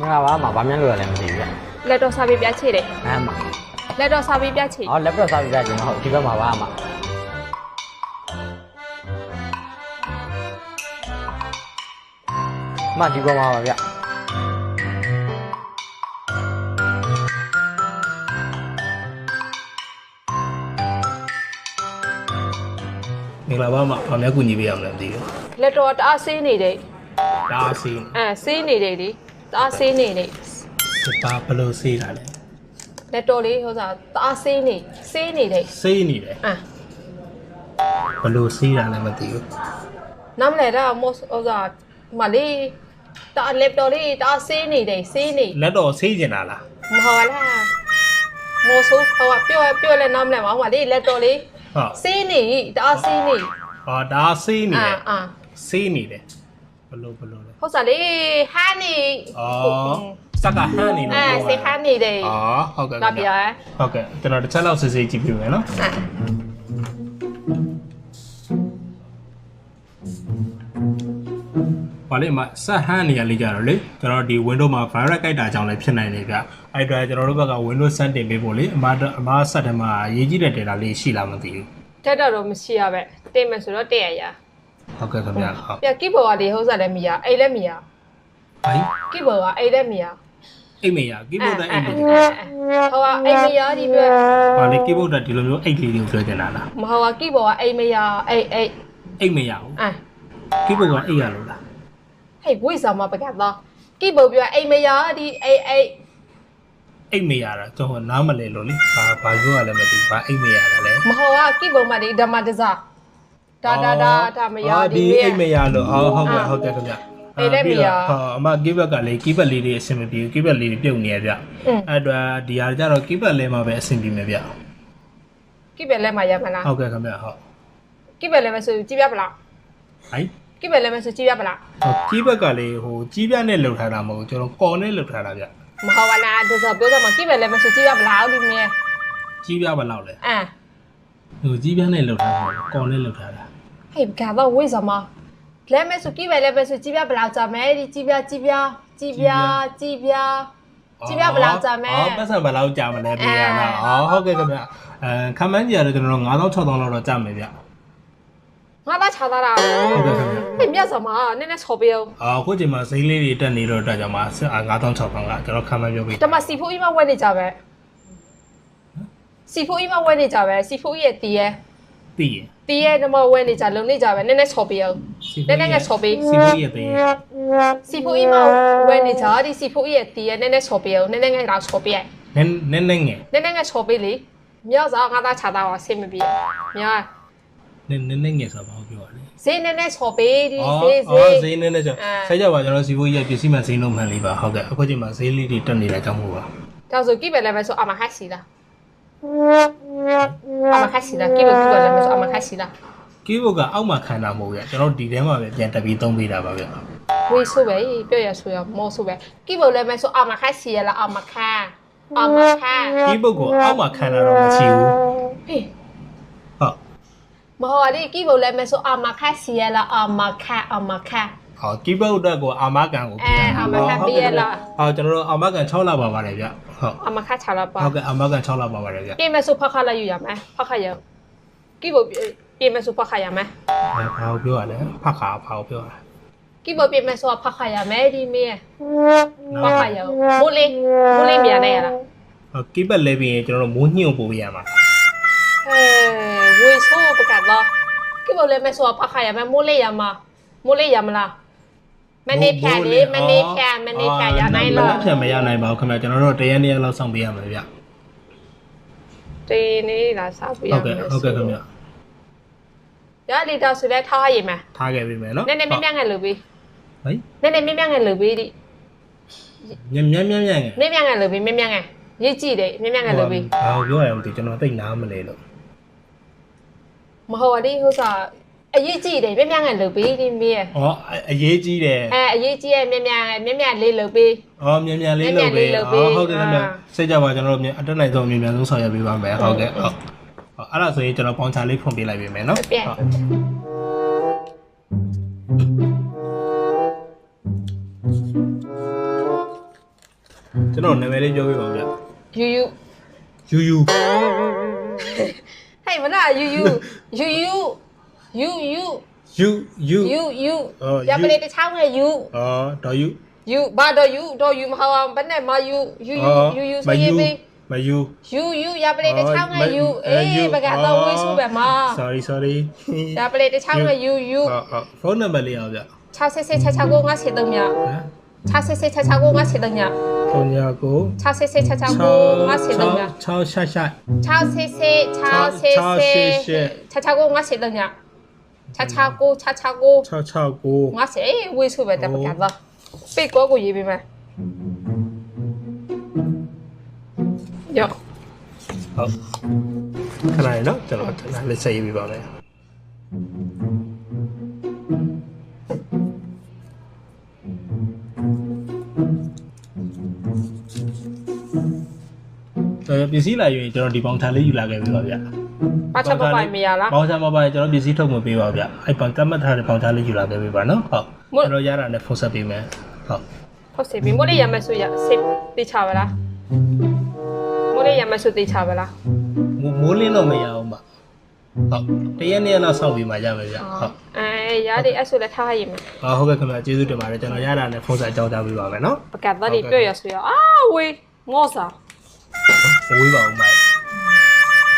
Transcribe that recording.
မင်္ဂလာပါမှာဗာမြန်လို့ရလည်းမသိဘူးဗျလက်တော့စာပေပြချေတယ်အမ်းမှာလက်တော့စာပေပြချေအော် laptop စာပြကြကျွန်တော်ဟုတ်ဒီဘက်မှာပါမှာမဒီဘက်မှာပါဗျမင်္ဂလာပါမဘာများကူညီပေးရမလဲမသိဘူးလက်တော့တအားဆေးနေတယ်ဒါအစီ အဲဆေးနေတယ်လေ တအားဆေးနေတယ်စပါဘယ်လိုစေးတာလဲလက်တော့လေးဟိုစားတအားဆေးနေဆေးနေတယ်စေးနေတယ်အဲဘယ်လိုစေးတာလဲမသိဘူးနမ်းလေတော့မောဟိုစားမလေးတအားလက်တော့လေးတအားဆေးနေတယ်ဆေးနေလက်တော့စေးကျင်တာလားမဟုတ်လားမောဆိုဟိုကပြောပြောလဲနမ်းလဲမဟုတ်ပါလေလက်တော့လေးဟုတ်ဆေးနေတအားဆေးနေဟောဒါစေးနေအာတယ်အာစေးနေတယ်ဘယ်လိုဘယ်လိုလဲ ဟုတ်စားလေဟာနေအော်စက်ကဟန်းနေလို့အဲပြောဆေးဟာနေတယ်အော်ဟုတ်ကဲ့ကပြဲဟုတ်ကဲ့ကျွန်တော်တစ်ချက်လောက်စစ်စစ်ကြည့်ပြမယ်နော်အဲဘာလဲမဆက်ဟန်းနေရလေးကြတော့လေကျွန်တော်ဒီ window မှာ virus ကြိုက်တာကြောင့်လည်းဖြစ်နိုင်တယ်ဗျအဲ့အတွက်ကျွန်တော်တို့ဘက်က window ဆက်တင်ပေးဖို့လေအမအမဆက်တယ်မှာရေးကြည့်တဲ့ data လေးရှိလားမသိဘူးတက်တော့တော့မရှိရပဲတင်မယ်ဆိုတော့တက်ရရ ဟုတ်ကဲ့ခင်ဗျဟုတ်ပြကီဘော်ကဒီဟုတ်စားလည်းမရအိတ်လည်းမရဟိုင်းကီဘော်ကအိတ်လည်းမရအိတ်မေရကီးဘုတ်တဲ့အိတ်လေးဟိုကအိတ်မရဒီပြ။ဘာလဲကီးဘုတ်တဲ့ဒီလိုမျိုးအိတ်လေးတွေကိုပြောချင်တာလားမဟုတ်ကကီဘော်ကအိတ်မရအိတ်အိတ်။အိတ်မရဘူးအဲ။ကီးဘုတ်ကအိတ်ရလို့လားဟေးဝိစားမပကတော့ကီဘော်ပြအိတ်မရဒီအိတ်အိတ်။အိတ်မရတာကျွန်တော်နားမလဲလို့လေ။ဘာဘာပြောရလဲမသိဘူး။ဘာအိတ်မရတာလဲမဟုတ်ကကီဘော်မဒီဓမ္မတစား ဒါဒါဒါဒါမရအော်ဒီဒီအိတ်မရလို့အော်ဟုတ်ကဲ့ဟုတ်ကဲ့ခင်ဗျ။အိတ်လည်းမရဟောအမကီးဘက်ကလည်းကီးဘက်လေးတွေအဆင်မပြေဘူး။ကီးဘက်လေးတွေပြုတ်နေရဗျอืม။အဲ့တော့ဒီဟာကြတော့ကီးဘက်လေးမှာပဲအဆင်ပြေမယ်ဗျကီဘယ်လည်းမရမလား။ဟုတ်ကဲ့ခင်ဗျဟုတ်ကီဘယ်လည်းမဆိုကြည့်ပြပလား။ဟိုင်းကီဘယ်လည်းမဆိုကြည့်ပြပလားဟိုကီးဘက်ကလည်းဟိုကြီးပြနဲ့လှုပ်ထားတာမဟုတ်ဘူးကျွန်တော်ကော်နဲ့လှုပ်ထားတာဗျမဟုတ်ပါလားဒါဆိုပြောတော့မကီဘယ်လည်းမဆိုကြည့်ပြပလားဒီမြဲ။ကြီးပြဘယ်လောက်လဲအဲ။ဟိုကြီးပြနဲ့လှုပ်ထားတာမဟုတ်ဘူးကော်နဲ့လှုပ်ထားတာ ဟေးကတော့ဝိစားမလဲမဲဆိုကီဘယ်လည်းမဆိုကြည့်ပြပလားကြမယ်ဒီကြည့်ပြကြည့်ပြကြည့်ပြကြည့်ပြကြည့်ပြဘယ်လောက်ကြာမလဲအော်ပတ်စံဘယ်လောက်ကြာမလဲပြရလားအော်ဟုတ်ကဲ့ခင်ဗျအဲခမန်းကြီးရတယ်ကျွန်တော်တို့9000 6000လောက်တော့ကြာမယ်ဗျငါသားချာသားတာဟုတ်ကဲ့ခင်ဗျဟေးမြတ်စမနည်းနည်းချော်ပေးအောင်အော်ခုချိန်မှာဈေးလေးတွေတက်နေတော့အတွက်ကြောင့်မှာ9000 6000ကကျွန်တော်ခမန်းပြောပြီးတမစီဖိုးအီမဝဲနေကြပဲစီဖိုးအီမဝဲနေကြပဲစီဖိုးရဲ့တီးရဲ့ သိရင်တီးရဲ့ number 1နေကြလုံနေကြပဲနည်းနည်းချော်ပေးအောင်နည်းနည်းငါချော်ပေးစီဖိုးရဲ့သေးစီဖိုးအီမဝယ်နေကြဒီစီဖိုးရဲ့တီးရဲ့နည်းနည်းချော်ပေးအောင်နည်းနည်းငါတော့ချော်ပေးရနည်းနည်းငယ်နည်းနည်းငါချော်ပေးလေမြောက်စားငါသားခြာသားပါဆင်မပြေမြောက်နည်းနည်းငယ်ဆိုဘာပြောရလဲဈေးနည်းနည်းချော်ပေးဒီဈေးဈေးဈေးနည်းနည်းချော်ဆက်ကြပါကျွန်တော်စီဖိုးရဲ့ပစ္စည်းမှဈေးနှုန်းမှန်လေးပါဟုတ်ကဲ့အခုချိန်မှာဈေးလေးတွေတက်နေတာကြောင့်မို့ပါဒါဆိုကြည့်ပဲလဲပဲဆိုအမဟက်စီလား အမခါစီလာကိဘကိဘလည်းမဆိုအမခါစီလာကိဘကအောက်မှာခံတာမဟုတ်ရကျွန်တော်ဒီထဲမှာပဲပြန်တက်ပြီးသုံးပေးတာပါဗျဝေးဆိုပဲပြောရဆိုရမောဆိုပဲကိဘလည်းမဆိုအမခါစီရလားအမခါအမခါကိဘကအောက်မှာခံတာတော့မရှိဘူးဟေးဟုတ်မဟုတ်ရကိဘလည်းမဆိုအမခါစီရလားအမခါအမခါ ဟော keeper အတွက်ကိုအာမခံကိုအဲအာမခံပေးရလားဟောကျွန်တော်တို့အာမခံ6လပါပါတယ်ဗျဟုတ်အာမခံ6လပါဟုတ်ကဲ့အာမခံ6လပါပါတယ်ဗျပြင်မဲ့ဆိုဖခလာယူရမယ်ဖခရကိဘပြင်မဲ့ဆိုဖခရမယ်ဖာကိုပြောရလဲဖခါဖာကိုပြောရကိဘပြင်မဲ့ဆိုဖခရမယ်ဒီမေဖခရမိုးလေးမိုးလေးမြန်နေရလားဟောကိဘလဲပြီးရင်ကျွန်တော်တို့မိုးညှို့ပို့ရမှာအဲဝေဆိုးပကတ်လားကိဘလဲမဲ့ဆိုဖခရမယ်မိုးလေးရမှာမိုးလေးရမလား မနေ့ဖြတ်လေမနေ့ဖြတ်မနေ့ဖြတ်ရနိုင်လားမနေ့ဖြတ်မရနိုင်ပါဘူးခင်ဗျာကျွန်တော်တို့တရက်နေ့လောက်စောင့်ပေးရမှာဗျတရက်နေ့လာစောင့်ပေးရမှာဟုတ်ကဲ့ဟုတ်ကဲ့ခင်ဗျာရလီတော့ဆိုလဲထားရည်မှာထားခဲ့ပြီမယ်နော်နည်းနည်းမြမြငယ်လို့ပြီးဟိနည်းနည်းမြမြငယ်လို့ပြီးဒီမြမြမြမြငယ်မြမြငယ်လို့ပြီးမြမြငယ်ရေးကြည့်တယ်မြမြငယ်လို့ပြီးဘာပြောရအောင်ဒီကျွန်တော်တိတ်နားမလဲလို့မဟုတ်ပါဘူးဟိုစား အရေးကြီးတယ်မြက်မြက်ငယ်လုပ်ပေးဒီမေးဩအရေးကြီးတယ်အဲအရေးကြီးရဲ့မြက်မြက်မြက်မြက်လေးလုပ်ပေးဩမြန်မြန်လေးလုပ်ပေးဩဟုတ်ကဲ့ခင်ဗျစိတ်ကြပါကျွန်တော်တို့အတက်နိုင်ဆုံးမြန်မြန်ဆုံးဆောင်ရွက်ပေးပါမယ်ဟုတ်ကဲ့ဟုတ်အဲ့ဒါဆိုရင်ကျွန်တော်ပေါင်ချာလေးဖွင့်ပေးလိုက်ပြီမယ်နော်ပြက်ကျွန်တော်နာမည်လေးပြောပြပါဦးဗျယူယူယူယူဟဲ့မလားယူယူယူယူ ယူယူယူယူယူယူအော်ရပလေးတစ်ချောင်းနဲ့ယူအော်ဒေါ်ယူယူဘာတော့ယူတော့ယူမဟုတ်အောင်ဘယ်နဲ့မယူယူယူယူယူမဆိုရယူင်ပေးမယူယူယူရပလေးတစ်ချောင်းနဲ့ယူအော်အေးမဘကတော့ဝေးဆိုပဲမ sorry sorry ရပလေးတစ်ချောင်းနဲ့ယူယူအော်အော်ဖုန်းနံပါတ်လေးအောင်ဗျ6စစ်စစ်6 6ကိုငါစစ်တော့မြဟမ်6စစ်စစ်6 6ကိုငါစစ်တော့မြဖုန်းညာ ကို6စစ်စစ်6 6ကိုငါစစ်တော့မြ6ရှာရှာ6စစ်စစ်6စစ်စစ်6 6ကိုငါစစ်တော့မြ6 6ကို6 6ကို669ငါစစ်အေးဝေးဆိုပဲတက်ပကတော့ပိတ်ကောကိုရေးပေးမယ်ယောဟုတ်ခဏလေးနော်ကျွန်တော်ခဏလေးဆက်ရေးပြပါမယ်အဲပစ္စည်းလာရင်ကျွန်တော်ဒီပေါင်ထန်လေးယူလာခဲ့ပြီပါဗျာ ပါချက်ပပိုင်မရလားပေါင်ထန်မပိုင်ကျွန်တော်ပစ္စည်းထုတ်မပေးပါဗျာအဲ့ပေါင်တတ်မှတ်ထားတဲ့ပေါင်ထန်လေးယူလာခဲ့ပြီပါနော်ဟုတ်ကျွန်တော်ရတာနဲ့ဖုန်းဆက်ပေးမယ်ဟုတ်ဟုတ်စီပြီမိုးလေးရမယ်ဆိုရစစ်တေချပါလားမိုးလေးရမယ်ဆိုတေချပါလားမိုးမိုးလင်းတော့မရအောင်ပါဟုတ်တရက်နေ့လောက်ဆောက်ပြီးမှရမယ်ဗျဟုတ်အဲရတယ်အဲ့ဆိုလည်းထားရမယ်အာဟုတ်ကဲ့ခင်ဗျာကျေးဇူးတင်ပါတယ်ကျွန်တော်ရတာနဲ့ဖုန်းဆက်အကြောင်းကြားပေးပါမယ်နော်ပကတ်သားတွေတွေ့ရဆိုရအာဝေးငေါ့စာမဝေးပါဘူးမိုက်